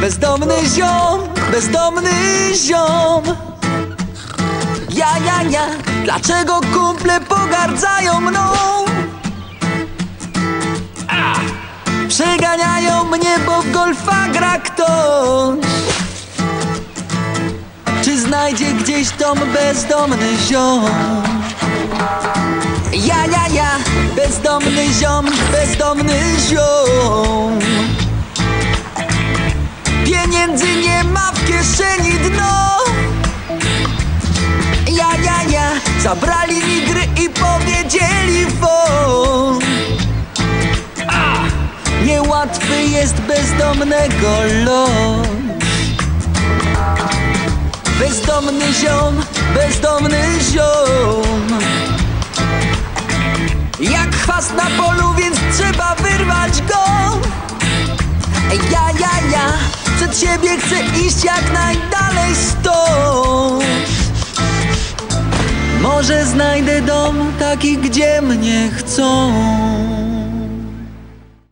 Bezdomny ziom, bezdomny ziom Ja, ja, ja, dlaczego kumple pogardzają mną? Przeganiają mnie, bo w golfa gra ktoś Czy znajdzie gdzieś dom bezdomny ziom? Ja, ja, ja, bezdomny ziom, bezdomny ziom zabrali mi gry i powiedzieli fon A! Niełatwy jest bezdomnego los Bezdomny ziom, bezdomny ziom. Jak chwast na polu, więc trzeba wyrwać go. Ja, ja, ja, przed siebie chcę iść jak najdalej stąd Może znajdę dom taki, gdzie mnie chcą